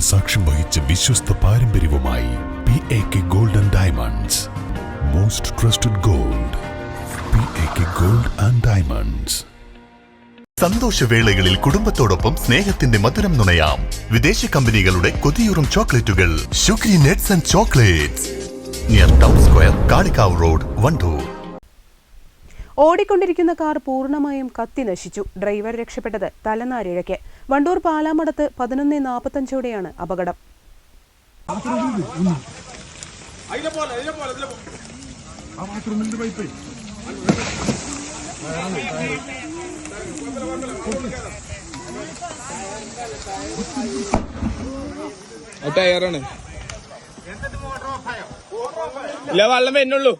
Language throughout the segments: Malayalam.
സാക്ഷ്യം വഹിച്ച വിശ്വസ്ത പാരമ്പര്യവുമായി P A K gold and diamonds most trusted gold P A K gold and diamonds സന്തോഷവേളകളിൽ കുടുംബത്തോടൊപ്പം സ്നേഹത്തിന്റെ മധുരം നുണയാം. വിദേശ കമ്പനികളുടെ കൊതിയൂറും ചോക്ലേറ്റുകൾ. Sugary nuts and chocolates near town square Kalikavu road Wandoor ഓടിക്കൊണ്ടിരിക്കുന്ന കാർ പൂർണമായും കത്തി നശിച്ചു. ഡ്രൈവർ രക്ഷപ്പെട്ടത് തലനാരിഴയ്ക്ക്. വണ്ടൂർ പാലാമടത്ത് പതിനൊന്ന് നാൽപ്പത്തഞ്ചോടെയാണ് അപകടം. ടയറാണ് ഇല്ല വെള്ളം വരുന്നുള്ളൂ.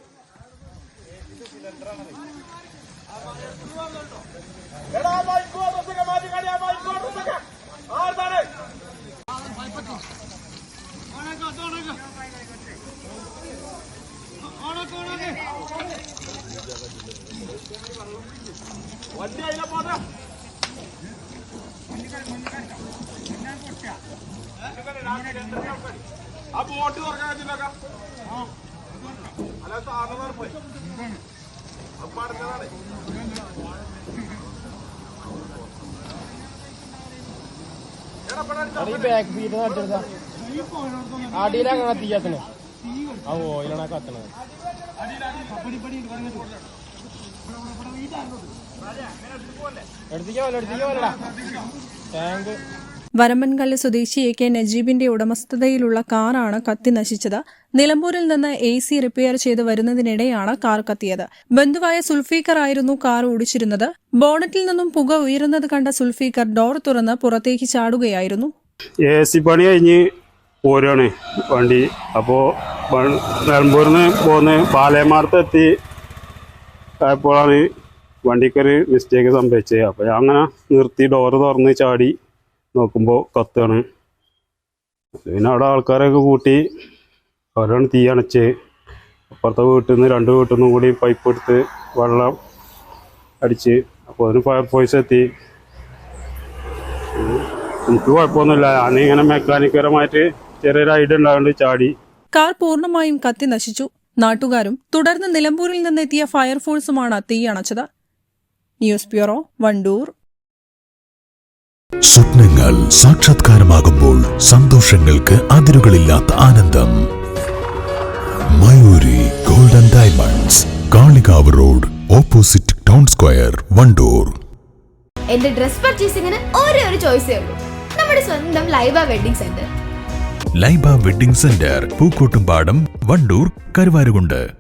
ആ ബോട്ട് തുറക്കാൻ പറ്റില്ല അല്ല സാറിന് പോയി അടുത്തതാണ് ഈ ബാക്ക് സീറ്റ് നട്ടെടുത്താ അടിയിലാണ് തീയത്തിന് ആ ഓയിലാണ് കത്തണത് വരമ്പൻകല്ല് സ്വദേശി എ കെ നജീബിന്റെ ഉടമസ്ഥതയിലുള്ള കാറാണ് കത്തി നശിച്ചത്. നിലമ്പൂരിൽ നിന്ന് എ സി റിപ്പയർ ചെയ്ത് വരുന്നതിനിടെയാണ് കാർ കത്തിയത്. ബന്ധുവായ സുൽഫീക്കർ ആയിരുന്നു കാർ ഓടിച്ചിരുന്നത്. ബോണറ്റിൽ നിന്നും പുക ഉയരുന്നത് കണ്ട സുൽഫീക്കർ ഡോർ തുറന്ന് പുറത്തേക്ക് ചാടുകയായിരുന്നു. എ സി പണി കഴിഞ്ഞ് പോരാണ് വണ്ടി. അപ്പോൾ നിലമ്പൂരിൽ നിന്ന് പോന്ന് പാലയമാർത്ത് എത്തി. ആയപ്പോഴാണ് വണ്ടിക്കൊരു മിസ്റ്റേക്ക് സംഭവിച്ചത് അപ്പോൾ ഞാൻ അങ്ങനെ നിർത്തി ഡോറ് തുറന്ന് ചാടി നോക്കുമ്പോൾ കത്താണ്. പിന്നെ അവിടെ ആൾക്കാരൊക്കെ കൂട്ടി അവരാണ് തീ അണച്ച്. അപ്പുറത്തെ വീട്ടിൽ നിന്ന് രണ്ട് വീട്ടിൽ നിന്നും കൂടി പൈപ്പ് എടുത്ത് വെള്ളം അടിച്ച് അപ്പോൾ അതിന് ഫയർഫോഴ്സ് എത്തി. എനിക്ക് കുഴപ്പമൊന്നുമില്ല. ഞാനിങ്ങനെ മെക്കാനിക്കപരമായിട്ട് ചെറിയൊരു ഐഡിയ ഉണ്ടാകൊണ്ട് ചാടി. കാർ പൂർണമായും കത്തി നശിച്ചു. നാട്ടുകാരും തുടർന്ന് നിലമ്പൂരിൽ നിന്നെത്തിയ ഫയർഫോഴ്സുമാണ് തീ അണച്ചത് ന്യൂസ് ബ്യൂറോ വണ്ടൂർ. സ്വപ്നങ്ങൾ സാക്ഷാത്കാരമാകുമ്പോൾ സന്തോഷങ്ങൾക്ക് അതിരുകളില്ലാത്ത ആനന്ദം. Mayuri golden diamonds Kalikavu road opposite town square Wandoor. എന്റെ ഡ്രസ് പർച്ചേസിംഗിന് ഒരേ ഒരു ചോയ്സേ ഉള്ളൂ. നമ്മുടെ സ്വന്തം Laiba wedding centre. Laiba wedding centre Pookkottumpadam Wandoor Karuvarakundu.